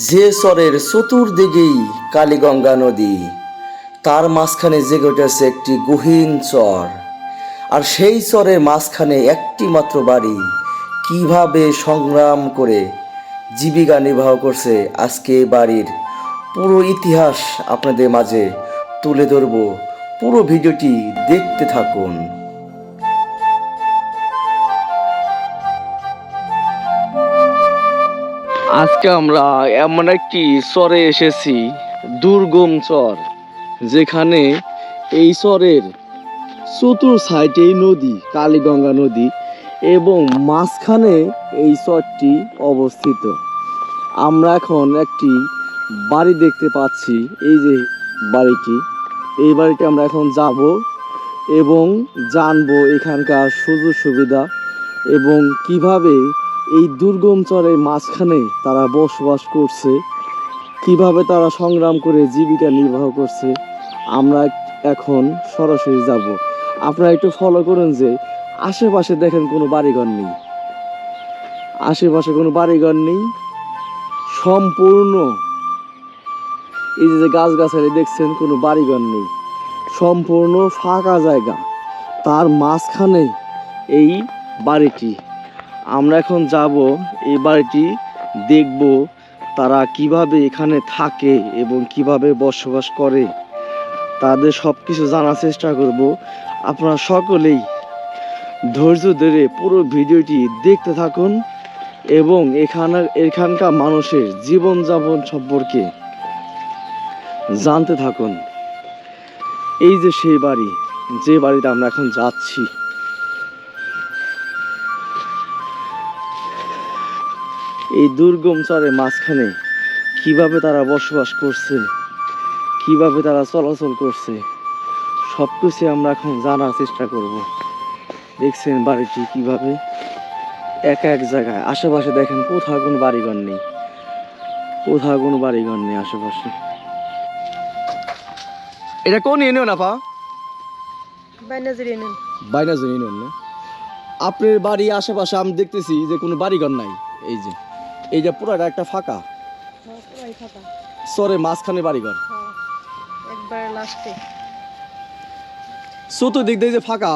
যে চরের চতুর্দিকেই কালীগঙ্গা নদী, তার মাঝখানে জেগে উঠেছে একটি গহীন চর আর সেই চরের মাঝখানে একটি মাত্র বাড়ি, কীভাবে সংগ্রাম করে জীবিকা নির্বাহ করছে আজকে বাড়ির পুরো ইতিহাস আপনাদের মাঝে তুলে ধরব। পুরো ভিডিওটি দেখতে থাকুন। আজকে আমরা এমন একটি চরে এসেছি, দুর্গম চর যেখানে এই চরের চতুর সাইডেই নদী, কালীগঙ্গা নদী এবং মাঝখানে এই চরটি অবস্থিত। আমরা এখন একটি বাড়ি দেখতে পাচ্ছি, এই যে বাড়িটি। এই বাড়িতে আমরা এখন যাব এবং জানব এখানকার সুযোগ সুবিধা এবং কীভাবে এই দুর্গম চরের মাঝখানে তারা বসবাস করছে। কীভাবে তারা সংগ্রাম করে জীবিকা নির্বাহ করছে, আমরা এখন সরাসরি যাব। আপনারা একটু ফলো করুন যে আশেপাশে দেখেন কোনো বাড়িঘর নেই। আশেপাশে কোনো বাড়িঘর নেই। সম্পূর্ণ এই যে গাছগাছালি দেখছেন, কোনো বাড়িঘর নেই। সম্পূর্ণ ফাঁকা জায়গা। তার মাঝখানে এই বাড়িটি। আমরা এখন যাব এই বাড়িটি, দেখব তারা কীভাবে এখানে থাকে এবং কীভাবে বসবাস করে। তাদের সব কিছু জানার চেষ্টা করব। আপনারা সকলেই ধৈর্য ধরে পুরো ভিডিওটি দেখতে থাকুন এবং এখানে এখানকার মানুষের জীবনযাপন সম্পর্কে জানতে থাকুন। এই যে সেই বাড়ি, যে বাড়িতে আমরা এখন যাচ্ছি। এই দুর্গম চরের মাঝখানে কীভাবে তারা বসবাস করছে কীভাবে তারা চলাচল করছে সব কিছু আমরা এখন জানার চেষ্টা করব। দেখছেন বাড়িটি কীভাবে? এক এক জায়গায়। আশেপাশে দেখেন কোথাও কোনো বাড়িঘর নেই। কোথাও কোনো বাড়িঘর নেই আশেপাশে। এটা কোন ইউনিয়ন আপা? বাইনাজির ইউনিয়ন বাইনাজ ইউনিয়ন না? আপনার বাড়ি আশেপাশে আমি দেখতেছি যে কোনো বাড়িঘর নাই। এই যে। এই যে পুরাটা একটা ফাঁকা? হ্যাঁ, চরের মাঝখানে বাড়িঘর। হ্যাঁ, একবার লাস্টে চতুর্দিক দিয়ে যে ফাঁকা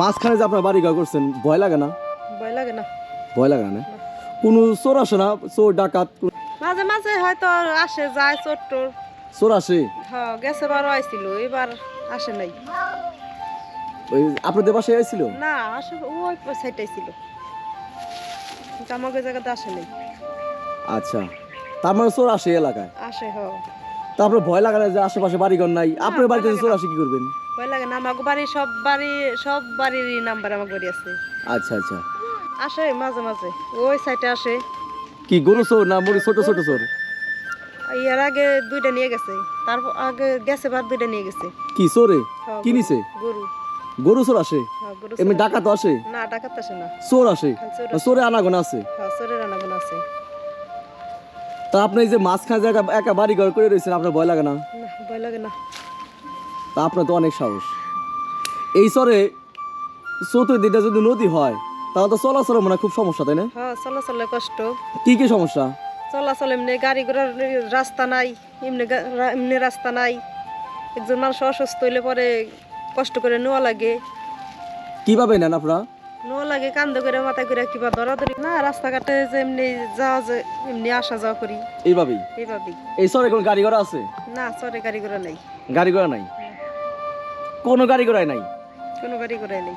মাঝখানে যে আপনার বাড়িঘর করছেন ভয় লাগে না? ভয় লাগে না। ভয় লাগে না? কোনো চোর আসে না? চোর ডাকাত? মাঝে মাঝে হয়তো আসে যায় ছোট্ট চোর আসে? হ্যাঁ গেছে বারও আইছিল এবার আসে নাই। ওই আপনাদের বাসায় আইছিল? না আসে ওই সাইডটাই ছিল জামাকে জায়গাতে আসে নাই। আচ্ছা তার মানে চোর আসে এলাকায়? আসে হ। তা আপনার ভয় লাগে না যে আশেপাশে বাড়িঘর নাই? আপনার বাড়িতে চোর আসে কি করবেন? ভয় লাগে না আমাকে বাড়ি সব বাড়ি সব বাড়িরই নাম্বার আমার বাড়ি আছে। আচ্ছা আচ্ছা। আসে মাঝে মাঝে। ওই সাইডে আসে। কি গরু চোর না মুড়ি ছোট ছোট চোর? এর আগে দুইটা নিয়ে গেছে। তারপর আগে গেছে বার দুইটা নিয়ে গেছে। কি চোরে? হ্যাঁ, কি নিছে? গরু। গরু চোর আসে? হ্যাঁ, এমনি ডাকাত আসে? না ডাকাত আসে না। চোর আসে? খালি চোর আনাগোনা আছে? হ্যাঁ চোরের আনাগোনা আছে। তা আপনি এই যে মাঝখানে যে একা- একা বাড়ি ঘর করে রয়েছেন আপনার ভয় লাগে না? না ভয় লাগে না। তা আপনার তো অনেক সাহস। এই চরে চতুর্দিকটা যদি নদী হয় তাহলে তো চলাচলের মনে হয় খুব সমস্যা তাই না? হ্যাঁ চলাচলে কষ্ট। কি কি সমস্যা? চলাচল এমনি গাড়ি ঘোড়ার রাস্তা নাই এমনি এমনি রাস্তা নাই। একজন মানুষ অসুস্থ হইলে পরে কষ্ট করে নেওয়া লাগে। কীভাবে নেন আপনারা? নেওয়া লাগে কান্দ করে মাথা করে কিবা ধরাধরি না রাস্তাঘাটে যে এমনি যাওয়া যে এমনি আসা যাওয়া করি। এইভাবেই? এইভাবেই। এই চরে কোনো গাড়ি ঘোড়া আছে? না চরে গাড়ি ঘোড়া নাই। গাড়ি ঘোড়া নাই? কোনো গাড়ি ঘোড়াই নাই? কোনো গাড়ি ঘোড়া নাই।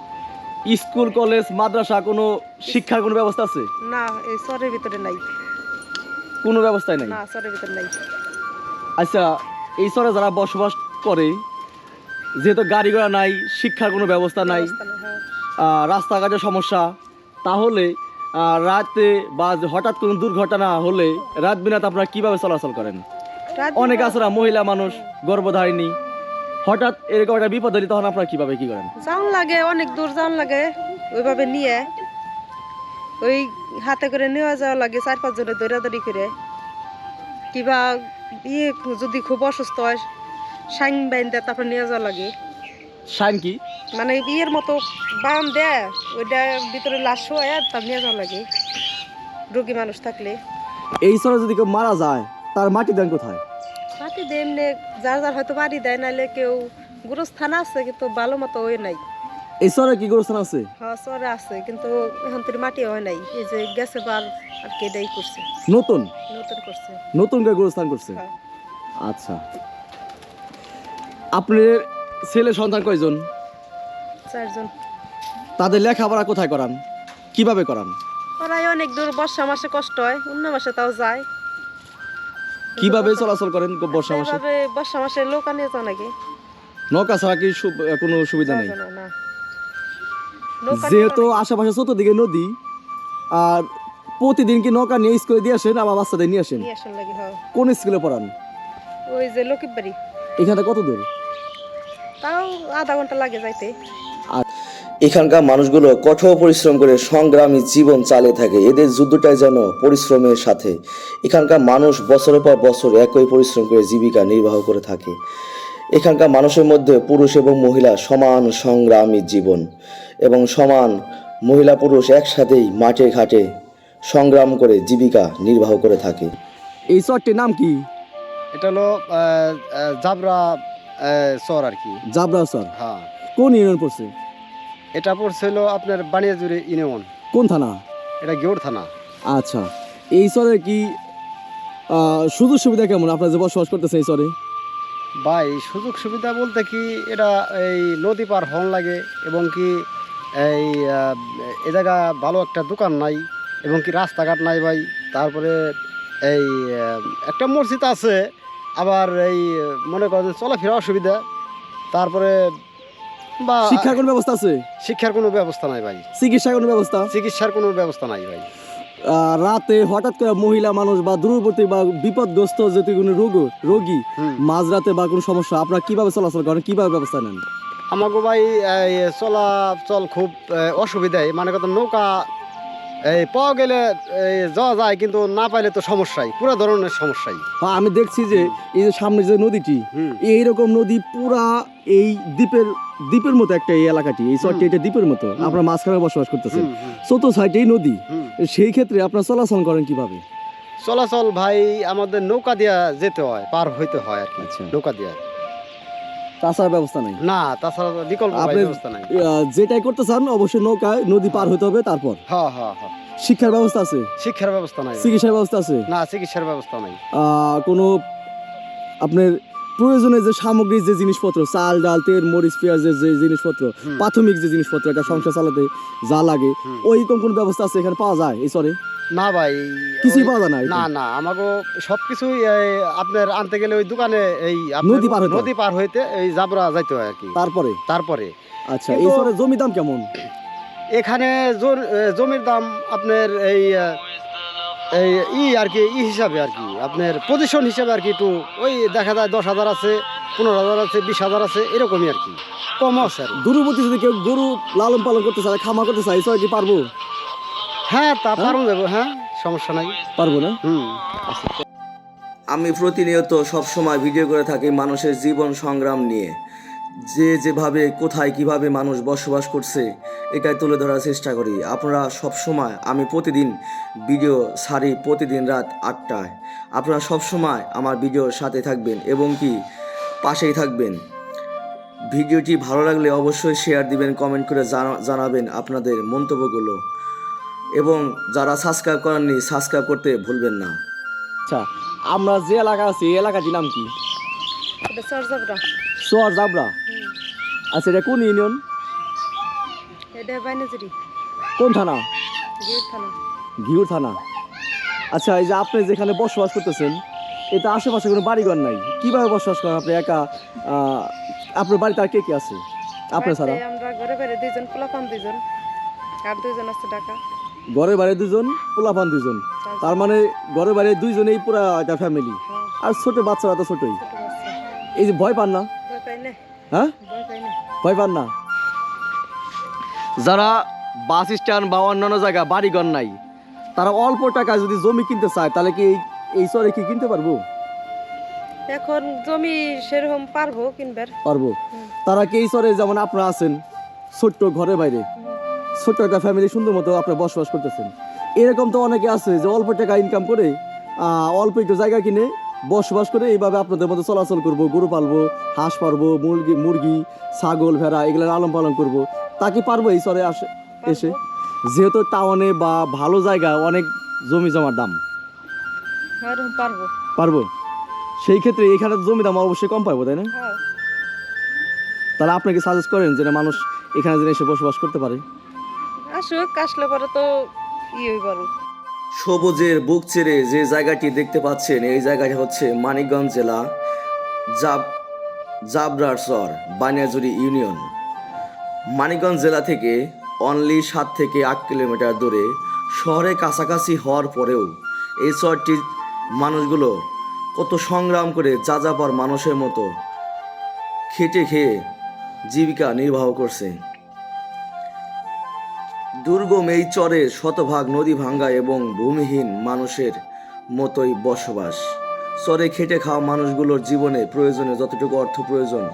স্কুল কলেজ মাদ্রাসা কোনো শিক্ষার কোনো ব্যবস্থা আছে? না এই চরের ভিতরে নাই। কোনো ব্যবস্থাই নাই? না চরের ভিতরে নাই। আচ্ছা এই চরে যারা বসবাস করে যেহেতু গাড়ি ঘোড়া নাই শিক্ষার কোনো ব্যবস্থা নাই হ্যাঁ। রাস্তাঘাটের সমস্যা তাহলে রাতে বা হঠাৎ কোনো দুর্ঘটনা হলে রাত বিনাতে আপনারা কীভাবে চলাচল করেন? অনেক আছে মহিলা মানুষ গর্ভধারিণী হঠাৎ এরকম একটা বিপদ হলে তখন আপনারা কীভাবে কী করেন? যাওয়ান লাগে অনেক দূর যাওয়ান লাগে ওইভাবে নিয়ে। ওই হাতে করে নেওয়া যাওয়া লাগে চার পাঁচ জনে দৌড়াদৌড়ি করে। কিবা ইয়ে যদি খুব অসুস্থ হয় সাইন বাইন দেয় তারপর নিয়ে যাওয়া লাগে। সাইন কি? মানে বিয়ের মতো বান দেয় ওইটা ভিতরে লাশ শোয়া তার নিয়ে যাওয়া লাগে। রোগী মানুষ থাকলে। এই চরে যদি কেউ মারা যায় তার মাটি দেন কোথায়? মাটি এমনি যার যার হয়তো বাড়ি দেয় নাহলে কেউ গুরুস্থান আছে কিন্তু ভালো মতো ওই নাই। এই চরে কি গোরস্থান আছে? হ্যাঁ চরে আছে কিন্তু এখন তোর মাটি হয় নাই। এই যে গেছে বার আর কে করছে। নতুন? নতুন করছে। নতুন করে গোরস্থান করছে? হ্যাঁ। আচ্ছা। আপনার ছেলে সন্তান কয়জন? চারজন। তাদের লেখাপড়া কোথায় করান? কীভাবে করান? ওরাই অনেক দূর বর্ষা মাসে কষ্ট হয় অন্য মাসে তাও যায়। কীভাবে চলাচল করেন বর্ষা মাসে? বর্ষা মাসে লোক আনিয়ে যাও নাকি? নৌকা ছাড়া কি সু- কোনো সুবিধা নেই? না, না। নৌকা নিয়ে যেহেতু আশেপাশে চতুর্দিকে নদী আর প্রতিদিন কি নৌকা নিয়ে স্কুলে দিয়ে আসেন আবার বাচ্চাদের নিয়ে আসেন? নিয়ে আসেন লাগে হ্যাঁ। কোন স্কুলে পড়ান? ওই যে বাড়ি এখানে কত দূর? তাও আধা ঘণ্টা লাগে যাইতে। এখানকার মানুষগুলো কঠোর পরিশ্রম করে সংগ্রামী জীবন চালিয়ে থাকে। এদের যুদ্ধটাই যেন পরিশ্রমের সাথে। এখানকার মানুষ বছরের পর বছর একই পরিশ্রম করে জীবিকা নির্বাহ করে থাকে। এখানকার মানুষের মধ্যে পুরুষ এবং মহিলা সমান সংগ্রামী জীবন এবং সমান মহিলা পুরুষ একসাথেই মাঠে ঘাটে সংগ্রাম করে জীবিকা নির্বাহ করে থাকে। এই চরটির নাম কি? এটা হলো জাবরা চর আর কি। জাবরা চর? হ্যাঁ। কোন ইউনিয়ন পড়ছে? এটা পড়ছিল আপনার বানিয়াজুরি ইউনিয়ন কোন থানা? এটা গেউর থানা। আচ্ছা। এই চরে কি সুযোগ সুবিধা কেমন? আপনারা যে বসবাস করতেছেন এই চরে? ভাই সুযোগ সুবিধা বলতে কি এটা এই নদী পার হন লাগে এবং কি এই এ জায়গা ভালো একটা দোকান নাই এবং কি রাস্তাঘাট নাই ভাই। তারপরে এই একটা মসজিদ আছে আবার এই মনে করেন যে চলাফেরা অসুবিধা তারপরে বা শিক্ষার কোনো ব্যবস্থা আছে? শিক্ষার কোনো ব্যবস্থা নাই ভাই। চিকিৎসার কোনো ব্যবস্থা? চিকিৎসার কোনো ব্যবস্থা নাই ভাই। রাতে হঠাৎ করে মহিলা মানুষ বা দূরবর্তী বা বিপদগ্রস্ত যদি কোনো রোগ রোগী মাঝরাতে বা কোনো সমস্যা আপনারা কীভাবে চলাচল করেন কীভাবে ব্যবস্থা নেন? আমাকে ভাই চলাচল খুব অসুবিধায় মানে কথা নৌকা এই পাওয়া গেলে এই, যাওয়া যায় কিন্তু না পাইলে তো সমস্যাই। পুরো ধরনের সমস্যাই। আমি দেখছি যে এই যে সামনে যে নদীটি এইরকম নদী পুরা এই দ্বীপের দ্বীপের মতো একটা এই এলাকাটি এই চরটি এটা দ্বীপের মতো আপনার মাঝখানে বসবাস করতেছেন হুম, হুম, চতুর্থ সাইডেই নদী সেই ক্ষেত্রে আপনার চলাচল করেন কীভাবে? চলাচল ভাই আমাদের নৌকা দিয়া যেতে হয় পার হইতে হয় আর কি আচ্ছা। নৌকা দিয়া। তাছাড়া ব্যবস্থা নাই। না তাছাড়া বিকল্প ব্যবস্থা নাই। যেটাই করতে চান অবশ্যই নৌকায় নদী পার হতে হবে তারপর। হ্যাঁ হ্যাঁ হ্যাঁ শিক্ষার ব্যবস্থা আছে? শিক্ষার ব্যবস্থা নাই চিকিৎসার ব্যবস্থা আছে? না চিকিৎসার ব্যবস্থা নাই। কোনো আপনার প্রয়োজনীয় যে সামগ্রী যে জিনিসপত্র চাল ডাল তেল মরিচ পেঁয়াজের যে জিনিসপত্র প্রাথমিক যে জিনিসপত্র একটা সংসার চালাতে যা লাগে হুম। ওইরকম কোনো ব্যবস্থা আছে এখানে পাওয়া যায়? এই সরে না ভাই কিছুই পাওয়া যায় না না না আমাকে সবকিছুই এই, আপনার আনতে গেলে ওই দোকানে এই নদী পার নদী পার হইতে এই জাবরা যাইতে হয় আর কি। তারপরে? তারপরে। আচ্ছা এই সরে জমি দাম কেমন? এখানে জমির দাম আপনার এই এই ই আর কি ই হিসাবে আর কি আপনার পজিশন হিসাবে আর কি একটু ওই দেখা যায় দশ হাজার আছে পনেরো হাজার আছে বিশ হাজার আছে এরকমই আর কি। কম আছে। দূরবর্তী যদি কেউ গরু লালন পালন করতে চায় খামা করতে চায় কি পারব? হ্যাঁ তা পারুন যাব হ্যাঁ সমস্যা নাই। পারব না? হুম। আমি প্রতিনিয়ত সবসময় ভিডিও করে থাকি মানুষের জীবন সংগ্রাম নিয়ে। যে যেভাবে কোথায় কীভাবে মানুষ বসবাস করছে এটাই তুলে ধরার চেষ্টা করি। আপনারা সবসময় আমি প্রতিদিন ভিডিও ছাড়ি প্রতিদিন রাত আটটায়। আপনারা সবসময় আমার ভিডিওর সাথে থাকবেন এবং কি পাশেই থাকবেন। ভিডিওটি ভালো লাগলে অবশ্যই শেয়ার দিবেন কমেন্ট করে জানা- জানাবেন আপনাদের মন্তব্যগুলো। এবং যারা সাবস্ক্রাইব করেননি সাবস্ক্রাইব করতে ভুলবেন না। আচ্ছা আমরা যে এলাকা আছি এই এলাকাটির নাম কি? সোয়ার জাবরা। আচ্ছা এটা কোন ইউনিয়ন? কোন থানা? ঘিউর থানা। আচ্ছা এই যে আপনি যেখানে বসবাস করতেছেন এটা আশেপাশে কোনো বাড়িঘর নাই। কীভাবে বসবাস করেন আপনি? একা আপনার বাড়িতে আর কে কে আছে? আপনার ছাড়া? আমরা ঘরে বাইরে দুইজন পোলাপান দুইজন। আর দুইজন আছে ঢাকা। ঘরে বাইরে দুজন পোলাপান দুজন তার মানে ঘরে বাইরে দুইজনেই পুরা একটা ফ্যামিলি আর ছোট বাচ্চারা তো ছোটই। এই যে ভয় পান না? হ্যাঁ? ভয় পান না? যারা বাস স্ট্যান্ড বা অন্যান্য জায়গা বাড়িঘর নাই তারা অল্প টাকায় যদি জমি কিনতে চায় তাহলে কি এই- চরে কি কিনতে পারব? এখন জমি সেরকম পারব কিনবার। পারব। তারা কি এই চরে যেমন আপনারা আছেন ছোট্ট ঘরে বাইরে ছোট্ট একটা ফ্যামিলি সুন্দর মতো আপনারা বসবাস করতেছেন। এরকম তো অনেকে আছে যে অল্প টাকা ইনকাম করে অল্প একটু জায়গা কিনে বসবাস করে এইভাবে আপনাদের মধ্যে চলাচল করব গরু পালবো হাঁস পারব মুরগি মুরগি ছাগল ভেড়া এগুলো লালন পালন করব। তা কি পারব এই চরে আসে এসে? যেহেতু টাউনে বা ভালো জায়গা অনেক জমি জমার দাম। পারব। পারব? সেই ক্ষেত্রে এখানে জমি দাম অবশ্যই কম পাবো তাই না? হ্যাঁ। তাহলে আপনাকে সাজেস্ট করেন যে মানুষ এখানে যেন এসে বসবাস করতে পারে? আসুক, আসলে পরে তো সবুজের বুক চেড়ে যে জায়গাটি দেখতে পাচ্ছেন, এই জায়গাটি হচ্ছে মানিকগঞ্জ জেলা জাব, জাবরার চর বানিয়াজুরি ইউনিয়ন। মানিকগঞ্জ জেলা থেকে অনলি সাত থেকে আট কিলোমিটার দূরে শহরে কাছাকাছি হওয়ার পরেও এই চরটির মানুষগুলো কত সংগ্রাম করে যাযাবর মানুষের মতো খেটে খেয়ে জীবিকা নির্বাহ করছে। দুর্গম এই চরে শতভাগ নদী ভাঙ্গা এবং ভূমিহীন মানুষের মতোই বসবাস। চরে খেটে খাওয়া মানুষগুলোর জীবনে প্রয়োজনে যতটুকু অর্থ প্রয়োজন,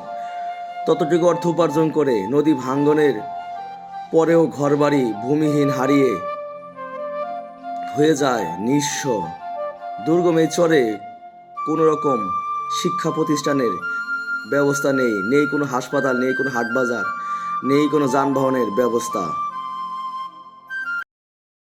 ততটুকু অর্থ উপার্জন করে নদী ভাঙ্গনের পরেও ঘরবাড়ি ভূমিহীন হারিয়ে হয়ে যায় নিঃস্ব। দুর্গম এই চরে কোনো রকম শিক্ষা প্রতিষ্ঠানের ব্যবস্থা নেই নেই কোনো হাসপাতাল, নেই কোনো হাট বাজার নেই কোনো যানবাহনের ব্যবস্থা।